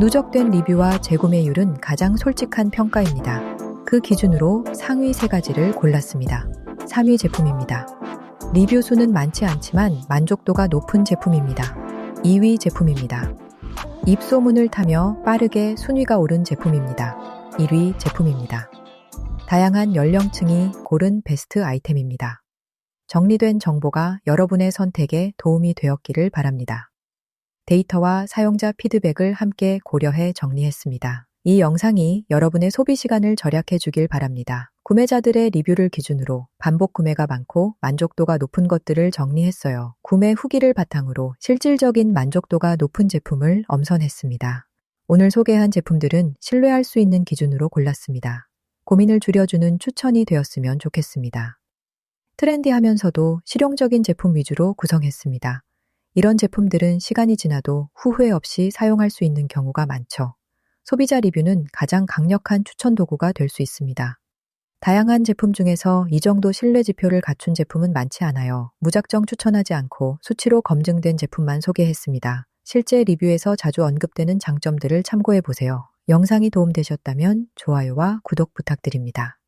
누적된 리뷰와 재구매율은 가장 솔직한 평가입니다. 그 기준으로 상위 세 가지를 골랐습니다. 3위 제품입니다. 리뷰 수는 많지 않지만 만족도가 높은 제품입니다. 2위 제품입니다. 입소문을 타며 빠르게 순위가 오른 제품입니다. 1위 제품입니다. 다양한 연령층이 고른 베스트 아이템입니다. 정리된 정보가 여러분의 선택에 도움이 되었기를 바랍니다. 데이터와 사용자 피드백을 함께 고려해 정리했습니다. 이 영상이 여러분의 소비 시간을 절약해 주길 바랍니다. 구매자들의 리뷰를 기준으로 반복 구매가 많고 만족도가 높은 것들을 정리했어요. 구매 후기를 바탕으로 실질적인 만족도가 높은 제품을 엄선했습니다. 오늘 소개한 제품들은 신뢰할 수 있는 기준으로 골랐습니다. 고민을 줄여주는 추천이 되었으면 좋겠습니다. 트렌디하면서도 실용적인 제품 위주로 구성했습니다. 이런 제품들은 시간이 지나도 후회 없이 사용할 수 있는 경우가 많죠. 소비자 리뷰는 가장 강력한 추천 도구가 될 수 있습니다. 다양한 제품 중에서 이 정도 신뢰 지표를 갖춘 제품은 많지 않아요. 무작정 추천하지 않고 수치로 검증된 제품만 소개했습니다. 실제 리뷰에서 자주 언급되는 장점들을 참고해 보세요. 영상이 도움되셨다면 좋아요와 구독 부탁드립니다.